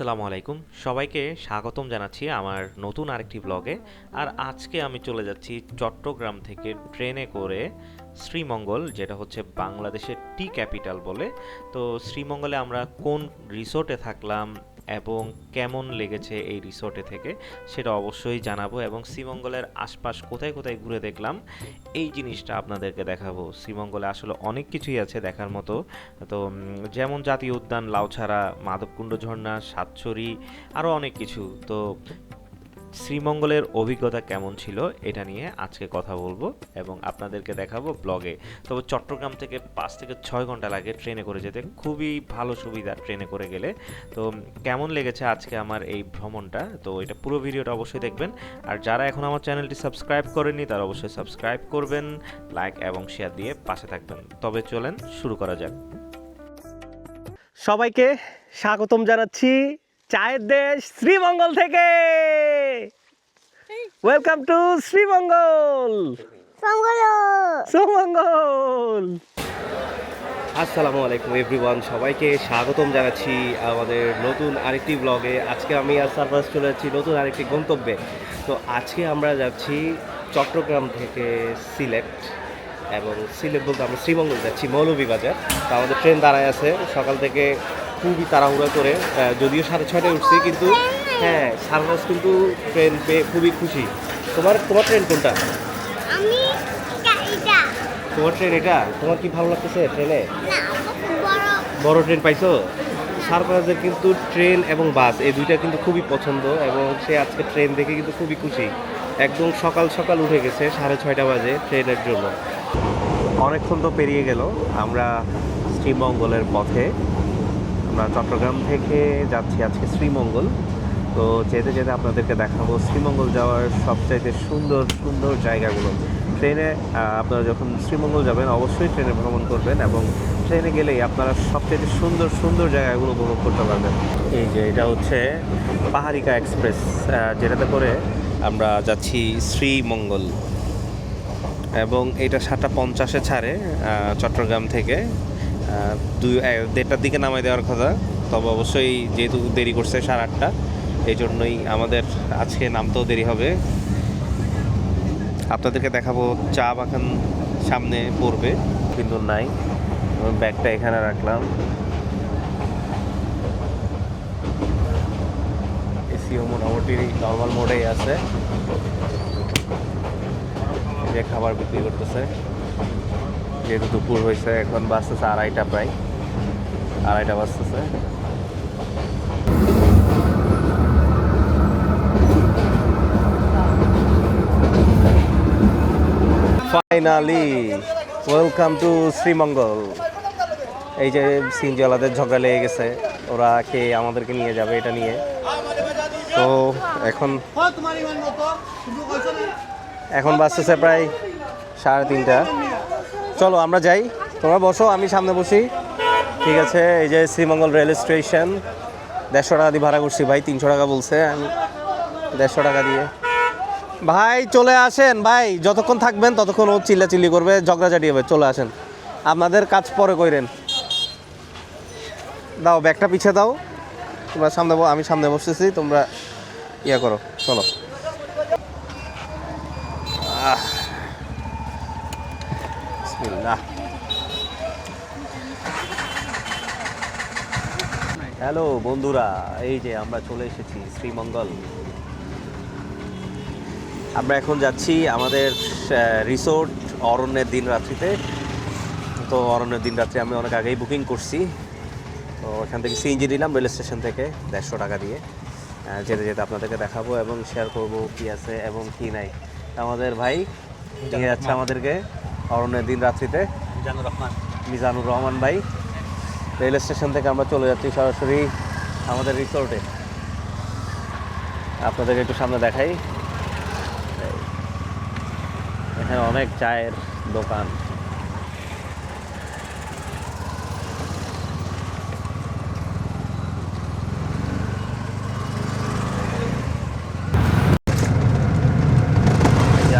আসসালামু আলাইকুম। সবাইকে স্বাগতম জানাচ্ছি আমার নতুন আরেকটি ব্লগে। আর আজকে আমি চলে যাচ্ছি চট্টগ্রাম থেকে ট্রেনে করে শ্রীমঙ্গল, যেটা হচ্ছে বাংলাদেশের টি ক্যাপিটাল বলে। তো শ্রীমঙ্গলে আমরা কোন রিসোর্টে থাকলাম এবং কেমন লেগেছে এই রিসোর্টে থেকে সেটা অবশ্যই জানাব এবং শ্রীমঙ্গলের আশপাশ কোথায় কোথায় ঘুরে দেখলাম, এই জিনিসটা আপনাদেরকে দেখাবো। শ্রীমঙ্গলে আসলে অনেক কিছুই আছে দেখার মতো। তো যেমন জাতীয় উদ্যান, লাউছাড়া, মাধবকুণ্ড ঝর্ণা, সাতছড়ি আরও অনেক কিছু। তো শ্রীমঙ্গলের অভিজ্ঞতা কেমন ছিল এটা নিয়ে আজকে কথা বলব এবং আপনাদেরকে দেখাবো ব্লগে। তবে চট্টগ্রাম থেকে পাঁচ থেকে ছয় ঘণ্টা লাগে ট্রেনে করে যেতে। খুবই ভালো সুবিধা ট্রেনে করে গেলে। তো কেমন লেগেছে আজকে আমার এই ভ্রমণটা? তো এটা পুরো ভিডিওটা অবশ্যই দেখবেন। আর যারা এখন আমার চ্যানেলটি সাবস্ক্রাইব করেনি তারা অবশ্যই সাবস্ক্রাইব করবেন, লাইক এবং শেয়ার দিয়ে পাশে থাকবেন। তবে চলেন শুরু করা যাক। সবাইকে স্বাগতম জানাচ্ছি চায়ের দেশ শ্রীমঙ্গল থেকে। Welcome to Sreemangal. শ্রীমঙ্গল। আসসালামু আলাইকুম এভরিওয়ান, সবাইকে স্বাগতম জানাচ্ছি আমাদের নতুন আরেকটি ব্লগে আজকে আমি আর সার্ভাস চলে যাচ্ছি নতুন আরেকটি গন্তব্যে। তো আজকে আমরা যাচ্ছি চট্টগ্রাম থেকে সিলেট এবং সিলেট বলতে আমরা শ্রীমঙ্গল যাচ্ছি মৌলভীবাজার। তো আমাদের ট্রেন দাঁড়ায় আছে, সকাল থেকে খুবই তাড়াহুড়া করে যদিও সাড়ে ছয়টায় উঠছি কিন্তু হ্যাঁ সার্ভাস কিন্তু ট্রেন পেয়ে খুবই খুশি। তোমার তোমার ট্রেন কোনটা? তোমার ট্রেন এটা? তোমার কি ভালো লাগতেছে ট্রেনে বড়। ট্রেন পাইছো? সারফরাজের কিন্তু ট্রেন এবং বাস এই দুইটা কিন্তু খুবই পছন্দ এবং সে আজকে ট্রেন দেখে কিন্তু খুবই খুশি। একদম সকাল সকাল উঠে গেছে সাড়ে ছয়টা বাজে ট্রেনের জন্য। অনেকক্ষণ তো পেরিয়ে গেল আমরা শ্রীমঙ্গলের পথে। আমরা চট্টগ্রাম থেকে যাচ্ছি আজকে শ্রীমঙ্গল। তো যেতে যেতে আপনাদেরকে দেখাবো শ্রীমঙ্গল যাওয়ার সবচাইতে সুন্দর সুন্দর জায়গাগুলো। ট্রেনে আপনারা যখন শ্রীমঙ্গল যাবেন, অবশ্যই ট্রেনে ভ্রমণ করবেন এবং ট্রেনে গেলেই আপনারা সবচেয়ে সুন্দর সুন্দর জায়গাগুলো উপভোগ করতে পারবেন। এই যে এটা হচ্ছে পাহাড়িকা এক্সপ্রেস যেটাতে করে আমরা যাচ্ছি শ্রীমঙ্গল। এবং এটা সাতটা পঞ্চাশে ছাড়ে চট্টগ্রাম থেকে। দুই দেড়টার দিকে নামাই দেওয়ার কথা। তবে অবশ্যই যেহেতু দেরি করছে সাড়ে আটটা এই জন্যই আমাদের আজকে নামতেও দেরি হবে। আপনাদেরকে দেখাবো চা বাগান সামনে পড়বে, কিন্তু নাই। ব্যাগটা এখানে রাখলাম। এসিও মোটামুটি নর্মাল মোডেই আছে। যে খাবার বিক্রি করতেছে। যেহেতু দুপুর হয়েছে, এখন বাজতেছে আড়াইটা প্রায়। আড়াইটা বাজতেছে। ফাইনালি ওয়েলকাম টু শ্রীমঙ্গল এই যে সিনজলাদের ঝগড়া লেগে গেছে, ওরা কে আমাদেরকে নিয়ে যাবে এটা নিয়ে। তো এখন এখন বাজতেছে প্রায় সাড়ে তিনটা। চলো, আমরা যাই। তোমরা বসো, আমি সামনে বসি। ঠিক আছে, এই যে শ্রীমঙ্গল রেল স্টেশন। দেড়শো টাকা দিয়ে ভাড়া করছি। ভাই, তিনশো টাকা বলছে। আমি দেড়শো টাকা দিয়ে। ভাই, চলে আসেন। ভাই, যতক্ষণ থাকবেন, ততক্ষণ ও চিল্লাচিল্লি করবে ঝগড়াঝাটি হবে। চলে আসেন। আপনাদের কাজ পরে কইরেন। দাও, ব্যাগটা পিছিয়ে দাও। তোমরা সামনে আমি সামনে বসতেছি। তোমরা ইয়া করো, চলো। আহ। বিসমিল্লাহ। হ্যালো বন্ধুরা এই যে আমরা চলে এসেছি শ্রীমঙ্গল। আমরা এখন যাচ্ছি আমাদের রিসোর্ট অরণ্যের দিন রাত্রিতে তো অরণ্যের দিন রাত্রি আমি অনেক আগেই বুকিং করছি। তো এখান থেকে সিএনজি নিলাম রেল স্টেশন থেকে দেড়শো টাকা দিয়ে। যেতে যেতে আপনাদেরকে দেখাবো এবং শেয়ার করব কি আছে এবং কি নাই। আমাদের ভাই নিয়ে যাচ্ছে আমাদেরকে অরণ্যের দিন রাত্রিতে জানুর রহমান। মিজানুর রহমান ভাই। রেল স্টেশন থেকে আমরা চলে যাচ্ছি সরাসরি আমাদের রিসোর্টে আপনাদেরকে একটু সামনে দেখাই। এখানে অনেক চায়ের দোকান।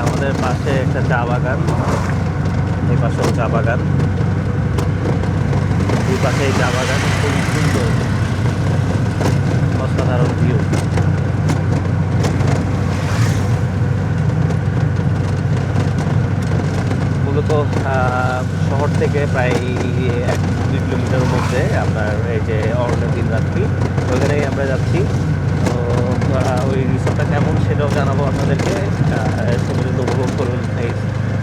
আমাদের পাশে একটা চা বাগান। এই পাশেও চা বাগান। পাশে চা বাগান খুবই সুন্দর অসাধারণ ভিউ মূলত শহর থেকে প্রায় এক দুই কিলোমিটারের মধ্যে আপনার এই যে অরণ্যের দিন রাত্রি ওইখানেই আমরা যাচ্ছি। তো ওই রিসোর্টটা কেমন সেটাও জানাব আপনাদেরকে। সেগুলো উপভোগ করুন এই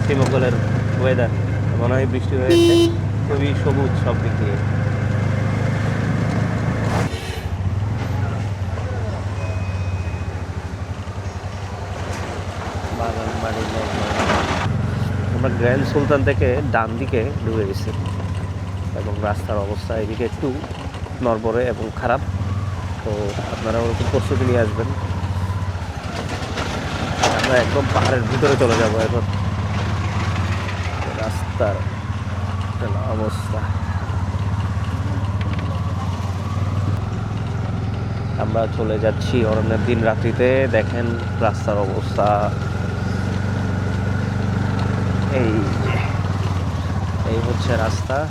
শ্রীমঙ্গলের ওয়েদার মনে হয় বৃষ্টি হয়েছে। খুবই সবুজ সব দিক দিয়ে। বাগান আমরা গ্র্যান্ড সুলতান থেকে ডান দিকে ঢুকে গেছি এবং রাস্তার অবস্থা এদিকে একটু নড়বড়ে এবং খারাপ। তো আপনারা ওরকম প্রস্তুতি নিয়ে আসবেন। আমরা একদম পাহাড়ের ভিতরে চলে যাব এখন। রাস্তার অবস্থা আমরা চলে যাচ্ছি অরণ্যের দিন রাত্রিতে। দেখেন রাস্তার অবস্থা। এই এই হচ্ছে রাস্তা।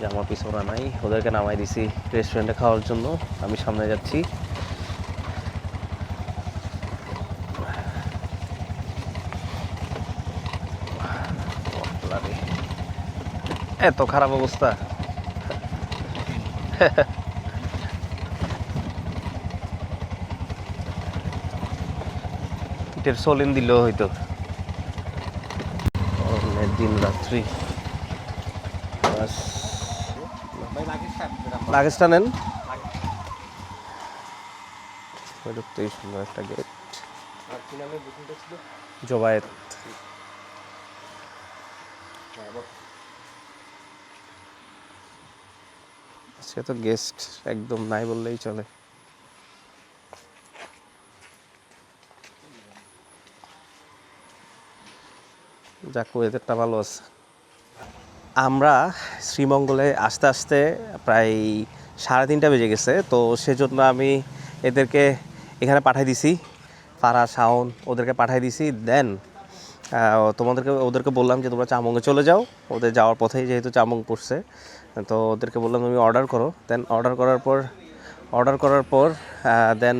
যে আমার নাই, ওদেরকে নামাই দিছি রেস্টুরেন্টে খাওয়ার জন্য। আমি সামনে যাচ্ছি। এত খারাপ অবস্থা। ইটের সলিন দিল হয়তো। দিন রাত্রি। লাগেজটা সুন্দর একটা গেট জবায়েত। সে তো গেস্ট একদম নাই বললেই চলে। যাক ওয়েদারটা ভালো আছে। আমরা শ্রীমঙ্গলে আস্তে আস্তে প্রায় সাড়ে তিনটা বেজে গেছে, তো সেজন্য আমি এদেরকে এখানে পাঠাই দিছি। ফারা শাওন, ওদেরকে পাঠাই দিছি। দেন তোমাদেরকে, ওদেরকে বললাম যে তোমরা চামঙ্গে চলে যাও। ওদের যাওয়ার পথেই যেহেতু চামং পড়ছে। তো ওদেরকে বললাম, তুমি অর্ডার করো। দেন অর্ডার করার পর অর্ডার করার পর দেন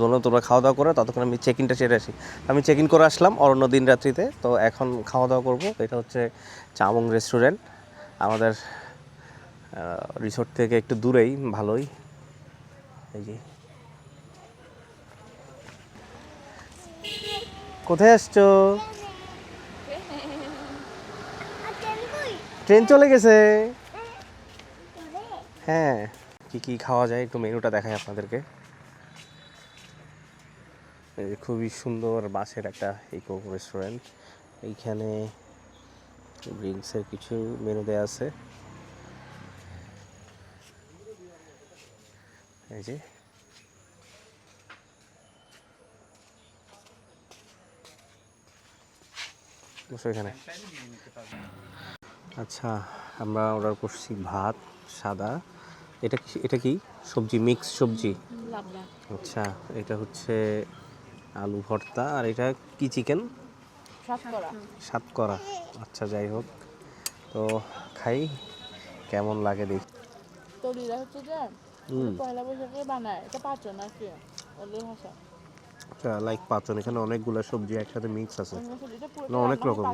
বললাম তোমরা খাওয়া দাওয়া করো। ততক্ষণ আমি চেক ইনটা সেরে আসি। আমি চেক ইন করে আসলাম অরণ্য দিন রাত্রিতে। তো এখন খাওয়া দাওয়া করব। এটা হচ্ছে চামং রেস্টুরেন্ট আমাদের রিসোর্ট থেকে একটু দূরেই, ভালোই। এই যে। কোথায় আসছো আর ট্রেন কই ট্রেন চলে গেছে। হ্যাঁ। কি কি খাওয়া যায়? একটু মেনুটা দেখাই আপনাদেরকে। খুবই সুন্দর বাসের একটা ইকো রেস্টুরেন্ট এইখানে ড্রিঙ্কসের কিছু মেনু দেওয়া আছে। এই যে। বসো এখানে। আচ্ছা আমরা অর্ডার করছি ভাত সাদা। এটা কি এটা কি? সবজি মিক্স সবজি? আচ্ছা এটা হচ্ছে আলু ভর্তা আর এটা কি চিকেন সাতকরা। আচ্ছা যাই হোক। তো খাই কেমন লাগে দেখি তলিরা হচ্ছে যে পয়লা বৈশাখে বানায়। এটা পাচন আর কি ওদের ভাষা। আচ্ছা লাইক পাচন এখানে অনেকগুলো সবজি একসাথে মিক্স আছে। না, অনেক রকম।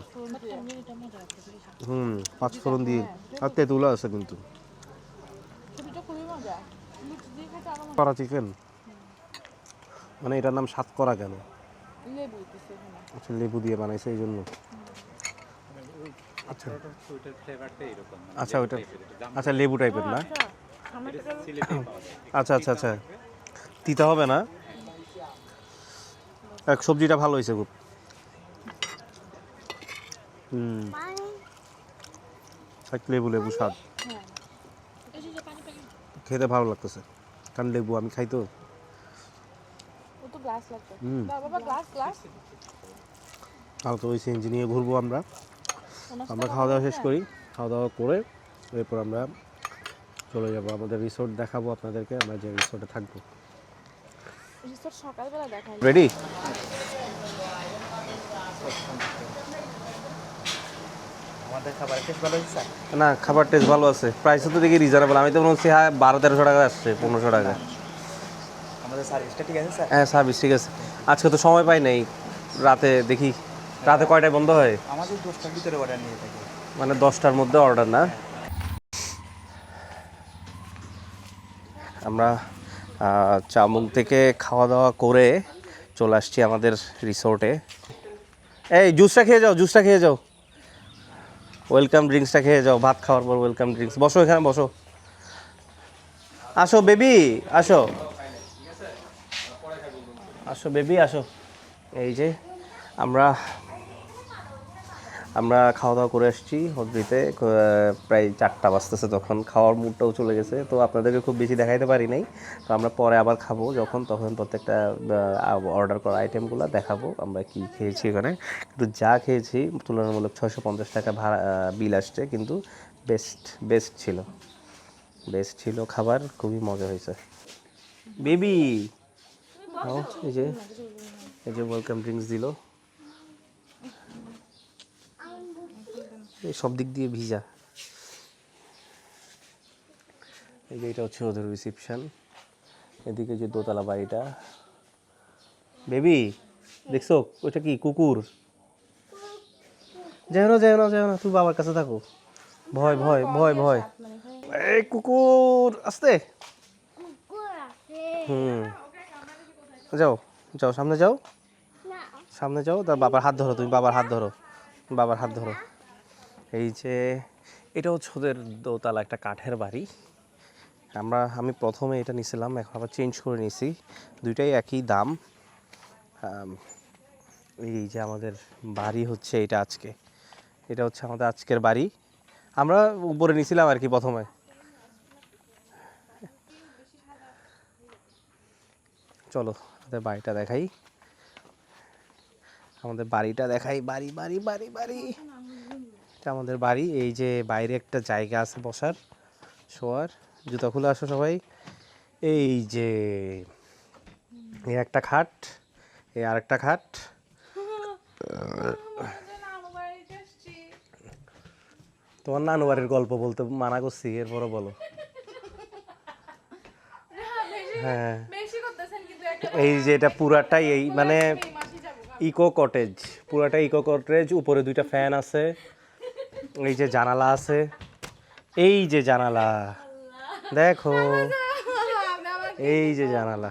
হুম পাঁচফোড়ন দিয়ে। আর তেঁতুলা আছে কিন্তু। করা চিকেন মানে এটার নাম কেন লেবু দিতেছে এখানে আচ্ছা লেবু দিয়ে বানাইছে এই জন্য। আচ্ছা। আচ্ছা ওইটা আচ্ছা লেবু টাইপের না? আচ্ছা আচ্ছা আচ্ছা। তিতা হবে না? এক সবজিটা ভালো হয়েছে খুব। হুম। এক লেবু লেবু স্বাদ। হ্যাঁ। খেতে ভালো লাগতেছে। কারণ লেবু আমি খাই তো। তাও তো ওই সিএনজি নিয়ে ঘুরবো আমরা। আমরা খাওয়া দাওয়া শেষ করি। খাওয়া দাওয়া করে এরপর আমরা চলে যাব। আমাদের রিসোর্ট দেখাবো আপনাদেরকে। আমরা যে রিসোর্টে থাকব। রেডি আমাদের টেস্ট ভালো না খাবার টেস্ট ভালো আছে। প্রাইসও তো দেখি রিজনেবল আমি তো মনে হচ্ছে হ্যাঁ বারো তেরোশো টাকা আসছে পনেরোশো টাকা। আমাদের সার্ভিসটা ঠিক আছে স্যার? হ্যাঁ সার্ভিস ঠিক আছে। আজকে তো সময় পাই নাই রাতে দেখি। রাতে কয়টায় বন্ধ হয়? আমাদের দশটার ভিতরে অর্ডার নিয়ে থাকি। মানে দশটার মধ্যে অর্ডার না? আমরা চামুক থেকে খাওয়া দাওয়া করে চলে আসছি আমাদের রিসোর্টে এই জুসটা খেয়ে যাও জুসটা খেয়ে যাও। ওয়েলকাম ড্রিঙ্কসটা খেয়ে যাও, ভাত খাওয়ার পর ওয়েলকাম ড্রিঙ্কস বসো এখানে, বসো। আসো বেবি আসো। আসো বেবি আসো। এই যে, আমরা আমরা খাওয়া দাওয়া করে আসছি হদ্রিতে প্রায় চারটা বাজতেছে তখন। খাওয়ার মুডটাও চলে গেছে, তো আপনাদেরকে খুব বেশি দেখাইতে পারি নাই। তো আমরা পরে আবার খাব যখন, তখন প্রত্যেকটা অর্ডার করা আইটেমগুলো দেখাবো আমরা কি খেয়েছি এখানে। কিন্তু যা খেয়েছি, তুলনামূলক ছশো পঞ্চাশ টাকা ভাড়া বিল আসছে, কিন্তু বেস্ট বেস্ট ছিল। বেস্ট ছিল খাবার, খুবই মজা হয়েছে। বেবি! এই যে এই যে ওয়েলকাম ড্রিঙ্কস দিল। সব দিক দিয়ে ভিজা। এই যে এটা হচ্ছে ওদের রিসিপশন এদিকে যে দোতলা বাড়িটা। বেবি দেখছ? ওইটা কি? কুকুর? যাও না যাও না যাও না তুই বাবার কাছে থাকো। ভয় ভয় ভয় ভয়। এই কুকুর আসতে। হুম। যাও যাও সামনে যাও। সামনে যাও তার বাবার হাত ধরো তুমি বাবার হাত ধরো। বাবার হাত ধরো। এই যে, এটা হচ্ছে ওদের দোতলা, একটা কাঠের বাড়ি। আমরা, আমি প্রথমে এটা নিয়েছিলাম এখন আবার চেঞ্জ করে নিয়েছি দুইটাই একই দাম। এই যে আমাদের বাড়ি হচ্ছে এটা আজকে। এটা হচ্ছে আমাদের আজকের বাড়ি। আমরা উপরে নিয়েছিলাম আর কি প্রথমে। চলো, আমাদের বাড়িটা দেখাই। আমাদের বাড়িটা দেখাই। বাড়ি বাড়ি বাড়ি বাড়ি। এটা আমাদের বাড়ি। এই যে বাইরে একটা জায়গা আছে বসার, শোয়ার, জুতা খুলে আসো সবাই। এই যে এই একটা খাট, এই আরেকটা খাট। তোমার নানু বাড়ির গল্প বলতে মানা করছি, এরপরও বলো। হ্যাঁ। একটা এই যে এটা পুরাটাই এই মানে। ইকো কটেজ, পুরাটা ইকো কটেজ, উপরে দুইটা ফ্যান আছে। এই যে জানালা আছে। এই যে জানালা। দেখো। এই যে জানালা।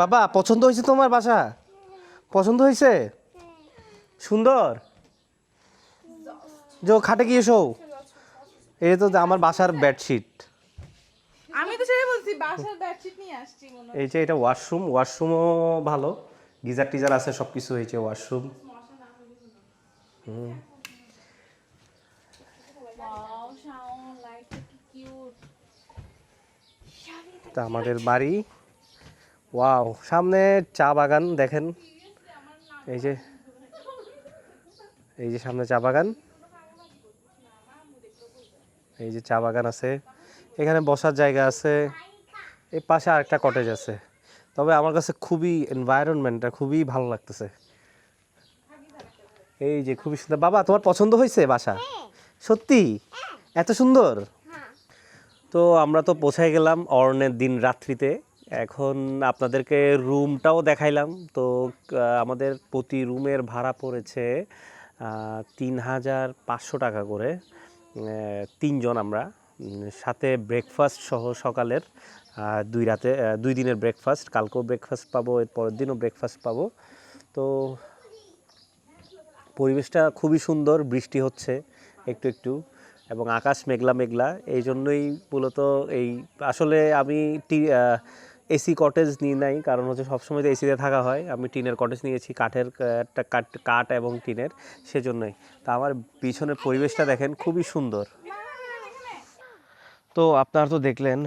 বাবা পছন্দ হয়েছে তোমার বাসা? পছন্দ হয়েছে? সুন্দর? যে খাটে গিয়ে শো এই তো আমার বাসার বেডশিট আমি তো সেটাই বলছি বাসার বেডশিট নিয়ে আসছি মনে এই যে এটা ওয়াশরুম ওয়াশরুমও ভালো। গিজার টিজার আছে সব কিছু হয়েছে ওয়াশরুম Wow, শাওন, লাইটটা কি কিউট তা আমাদের বাড়ি। ওয়াও সামনে চা বাগান দেখেন। এই যে এই যে সামনে চা বাগান। এই যে চা বাগান আছে। এখানে বসার জায়গা আছে। এই পাশে আরেকটা কটেজ আছে। তবে আমার কাছে খুবই এনভায়রনমেন্টটা খুবই ভালো লাগতেছে। এই যে খুবই সুন্দর। বাবা তোমার পছন্দ হয়েছে বাসা? সত্যি? এত সুন্দর? তো আমরা তো পৌঁছায় গেলাম অরণের দিন রাত্রিতে। এখন আপনাদেরকে রুমটাও দেখাইলাম। তো আমাদের প্রতি রুমের ভাড়া পড়েছে তিন হাজার পাঁচশো টাকা করে। তিনজন আমরা। সাথে ব্রেকফাস্ট সহ সকালের দুই রাতে দুই দিনের ব্রেকফাস্ট কালকেও ব্রেকফাস্ট পাবো, এর পরের দিনও ব্রেকফাস্ট পাবো। তো, পরিবেশটা খুবই সুন্দর, বৃষ্টি হচ্ছে একটু একটু। এবং আকাশ মেঘলা মেঘলা, এই জন্যই মূলত এই, আসলে আমি টি এসি কটেজ নিই নাই, কারণ হচ্ছে সবসময় তো এসিতে থাকা হয়। আমি টিনের কটেজ নিয়েছি, কাঠের কাঠ এবং টিনের, সেজন্যই। তা আমার পিছনের পরিবেশটা দেখেন খুবই সুন্দর। তো আপনারা তো দেখলেন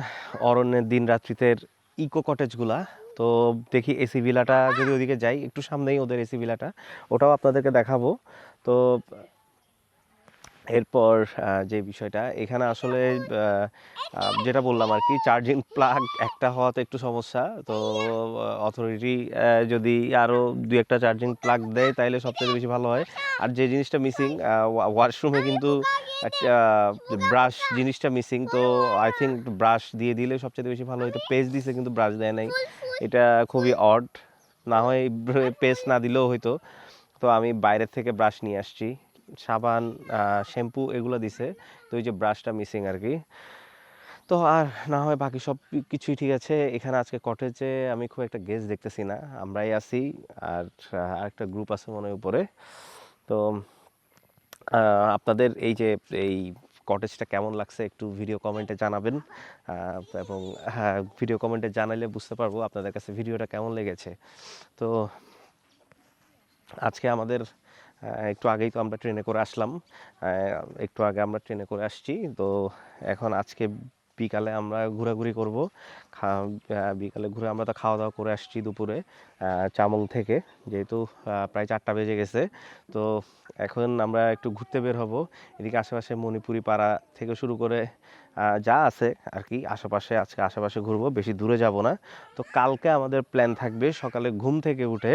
অরণ্যের দিন রাত্রিতের ইকো কটেজগুলা তো দেখি এসি ভিলাটা যদি ওদিকে যাই, একটু সামনেই ওদের এসি ভিলাটা ওটাও আপনাদেরকে দেখাবো। তো এরপর যে বিষয়টা, এখানে আসলে যেটা বললাম আর কি চার্জিং প্লাগ একটা হওয়াতে একটু সমস্যা। তো অথরিটি যদি আরও দু একটা চার্জিং প্লাগ দেয় তাহলে সবচেয়ে বেশি ভালো হয়। আর যে জিনিসটা মিসিং ওয়াশরুমে কিন্তু একটা ব্রাশ জিনিসটা মিসিং তো আই থিঙ্ক ব্রাশ দিয়ে দিলে সবচেয়ে বেশি ভালো হতো পেস্ট দিছে কিন্তু ব্রাশ দেয় নাই। এটা খুবই অড না হয় পেস্ট না দিলেও হয়তো। তো আমি বাইরের থেকে ব্রাশ নিয়ে আসছি। সাবান শ্যাম্পু এগুলো দিছে। তো ওই যে ব্রাশটা মিসিং আর কি। তো আর না হয় বাকি সব কিছুই ঠিক আছে। এখানে আজকে কটেজে আমি খুব একটা গেস্ট দেখতেছি না। আমরাই আছি আর আরেকটা গ্রুপ আছে মনে উপরে। তো আপনাদের এই যে এই কটেজটা কেমন লাগছে একটু ভিডিও কমেন্টে জানাবেন। এবং ভিডিও কমেন্টে জানালে বুঝতে পারব আপনাদের কাছে ভিডিওটা কেমন লেগেছে। তো, আজকে আমাদের একটু আগেই তো আমরা ট্রেনে করে আসলাম। একটু আগে আমরা ট্রেনে করে আসছি। তো এখন আজকে বিকালে আমরা ঘোরাঘুরি করব। খা- বিকালে ঘুরে আমরা তো খাওয়া দাওয়া করে আসছি দুপুরে। চামং থেকে, যেহেতু প্রায় চারটা বেজে গেছে। তো এখন আমরা একটু ঘুরতে বের হব। এদিকে আশেপাশে মণিপুরি পাড়া থেকে শুরু করে যা আছে আর কি, আশেপাশে, আজকে আশেপাশে ঘুরবো, বেশি দূরে যাব না। তো কালকে আমাদের প্ল্যান থাকবে সকালে ঘুম থেকে উঠে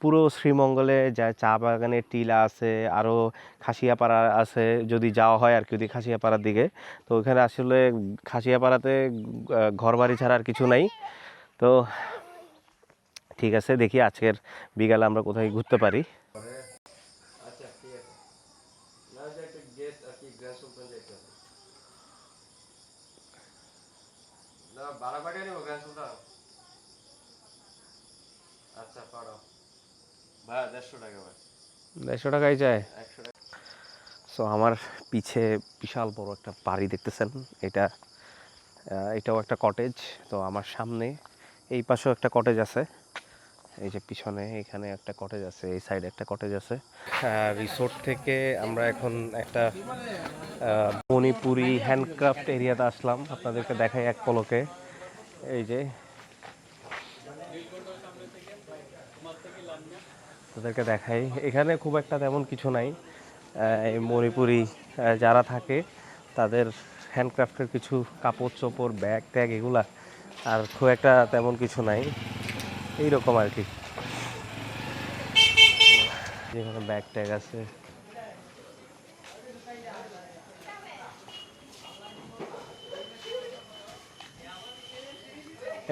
পুরো শ্রীমঙ্গলে যা চা বাগানে টিলা আছে আরও খাসিয়াপাড়া আছে, যদি যাওয়া হয় আর কি যদি খাসিয়াপাড়ার দিকে। তো ওইখানে আসলে খাসিয়াপাড়াতে ঘর বাড়ি ছাড়া আর কিছু নাই। তো ঠিক আছে দেখি আজকের বিকালে আমরা কোথায় ঘুরতে পারি। দেড়শো টাকাই যায়? সো আমার পিছে বিশাল বড় একটা বাড়ি দেখতেছেন। এটা এটাও একটা কটেজ তো আমার সামনে এই পাশেও একটা কটেজ আছে। এই যে পিছনে এখানে একটা কটেজ আছে এই সাইডে একটা কটেজ আছে। রিসোর্ট থেকে আমরা এখন একটা মণিপুরি হ্যান্ডক্রাফট এরিয়াতে আসলাম। আপনাদেরকে দেখাই এক পলকে। এই যে। তাদেরকে দেখাই। এখানে খুব একটা তেমন কিছু নাই। এই মণিপুরি যারা থাকে তাদের হ্যান্ডক্রাফটের কিছু কাপড় চোপড় ব্যাগ ট্যাগ এগুলা আর খুব একটা তেমন কিছু নাই। এইরকম আর কি। যেখানে ব্যাগ ট্যাগ আছে।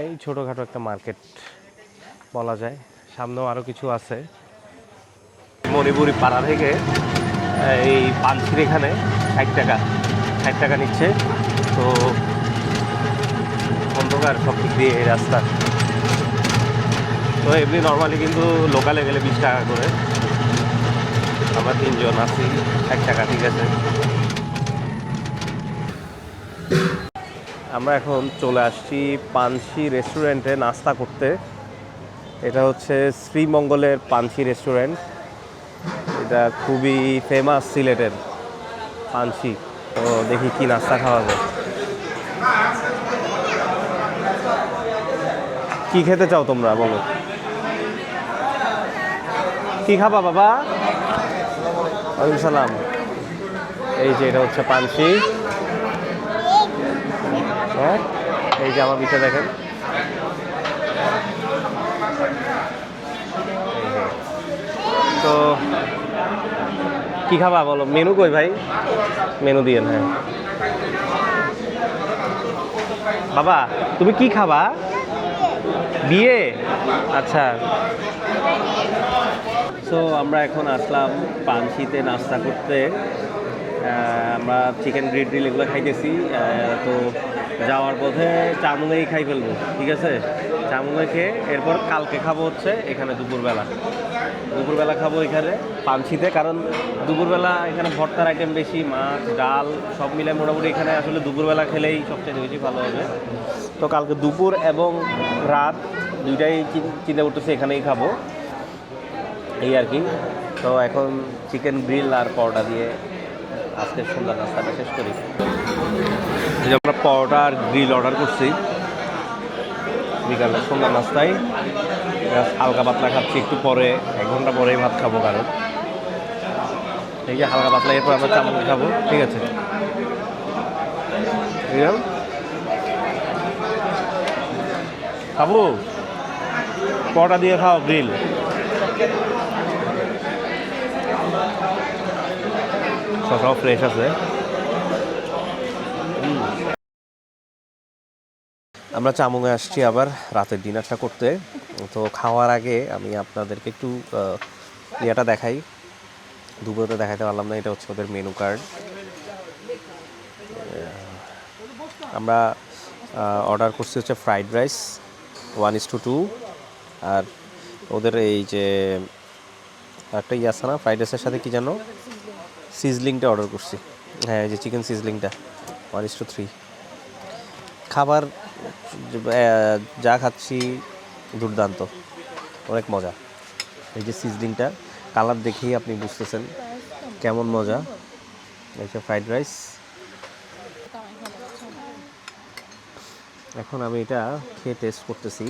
এই ছোটোখাটো একটা মার্কেট বলা যায়। সামনেও আরও কিছু আছে। মণিপুরি পাড়া থেকে, এই পানসির এখানে ষাট টাকা ষাট টাকা নিচ্ছে। তো অন্ধকার সব দিক দিয়ে এই রাস্তা। তো এমনি নর্মালি কিন্তু লোকালে গেলে বিশ টাকা করে। আমরা তিনজন আছি, এক টাকা, ঠিক আছে। আমরা এখন চলে আসছি পানসি রেস্টুরেন্টে নাস্তা করতে। এটা হচ্ছে শ্রীমঙ্গলের পানসি রেস্টুরেন্ট। এটা খুবই ফেমাস সিলেটের পানসি। তো দেখি কি নাস্তা খাওয়া যায়। কি খেতে চাও তোমরা, বলো? কি খাবা বাবা? ওয়ালাইকুম সালাম। এই যে এটা হচ্ছে পানসি। হ্যাঁ এই যে আমার পিঠে দেখেন। তো কি খাবা বলো? মেনু কই ভাই? মেনু দিয়েন হ্যাঁ। বাবা, তুমি কি খাবা? বিয়ে? আচ্ছা। সো আমরা এখন আসলাম পানশিতে নাস্তা করতে। আমরা চিকেন গ্রিল ড্রিল এগুলো খাইতেছি। তো যাওয়ার পথে চামুঙেই খাই ফেলব, ঠিক আছে? চামুঙে খেয়ে এরপর কালকে খাব হচ্ছে এখানে দুপুরবেলা। দুপুরবেলা খাব এখানে পানশিতে কারণ দুপুরবেলা এখানে ভর্তার আইটেম বেশি, মাছ, ডাল সব মিলে মোটামুটি এখানে আসলে দুপুরবেলা খেলেই সবচেয়ে বেশি ভালো হবে। তো কালকে দুপুর এবং রাত দুইটাই চিন্তা করতেছি এখানেই খাব। এই আর কি। তো এখন চিকেন গ্রিল আর পরোটা দিয়ে আজকের সন্ধ্যা নাস্তাটা শেষ করি। যে আমরা পরোটা আর গ্রিল অর্ডার করছি। বিকালে সন্ধ্যা নাস্তায়। হালকা পাতলা খাচ্ছি একটু পরে, এক ঘণ্টা পরেই ভাত খাব কারণ। এই যে হালকা পাতলা, এরপর আমরা চামচ খাব, ঠিক আছে? খাব? কটা দিয়ে খাও গ্রিল শসাও ফ্রেশ আছে। আমরা চামুঙে আসছি আবার রাতের ডিনারটা করতে। তো খাওয়ার আগে আমি আপনাদেরকে একটু ইয়েটা দেখাই। দুপুরে দেখাতে পারলাম না, এটা হচ্ছে ওদের মেনু কার্ড আমরা অর্ডার করছি হচ্ছে fried rice one is to two আর ওদের এই যে, একটা ইয়ে আছে না ফ্রাইড রাইসের সাথে কি জানো সিজলিংটা অর্ডার করছি। হ্যাঁ যে চিকেন সিজলিংটা ওয়ান ইস টু থ্রি খাবার যা খাচ্ছি দুর্দান্ত, অনেক মজা। এই যে সিজলিংটা কালার দেখেই আপনি বুঝতেছেন কেমন মজা। এই যে ফ্রাইড রাইস এখন আমি এটা খেয়ে টেস্ট করতেছি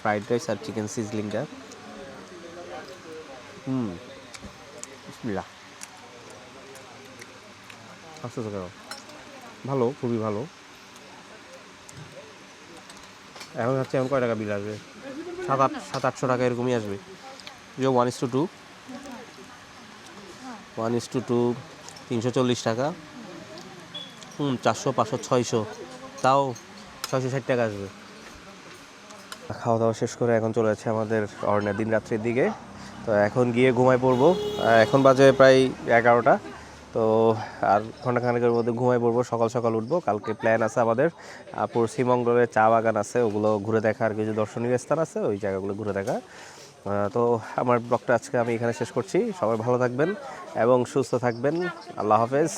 ফ্রাইড রাইস আর চিকেন সিজলিংটা হুম, বিসমিল্লাহ। আসতেছে কেন ভালো, খুবই ভালো। এখন হচ্ছে এখন কয় টাকা বিল আসবে? সাত আট, সাত আটশো টাকা এরকমই আসবে। যে one is to two one is to two তিনশো চল্লিশ টাকা। হুম, চারশো, পাঁচশো, ছয়শো। তাও ছয়শো ষাট টাকা আসবে। খাওয়া দাওয়া শেষ করে এখন চলে যাচ্ছে আমাদের অরণ্যের দিন রাত্রির দিকে। তো এখন গিয়ে ঘুমায় পড়ব। এখন বাজে প্রায় এগারোটা। তো আর ঘণ্টা ঘন্টাখানেকের মধ্যে ঘুমাই পড়ব, সকাল সকাল উঠবো। কালকে প্ল্যান আছে আমাদের। পশ্চিমবঙ্গের চা বাগান আছে, ওগুলো ঘুরে দেখার কিছু দর্শনীয় স্থান আছে, ওই জায়গাগুলো ঘুরে দেখা। তো আমার ব্লগটা আজকে আমি এখানে শেষ করছি। সবাই ভালো থাকবেন এবং সুস্থ থাকবেন। আল্লাহ হাফেজ।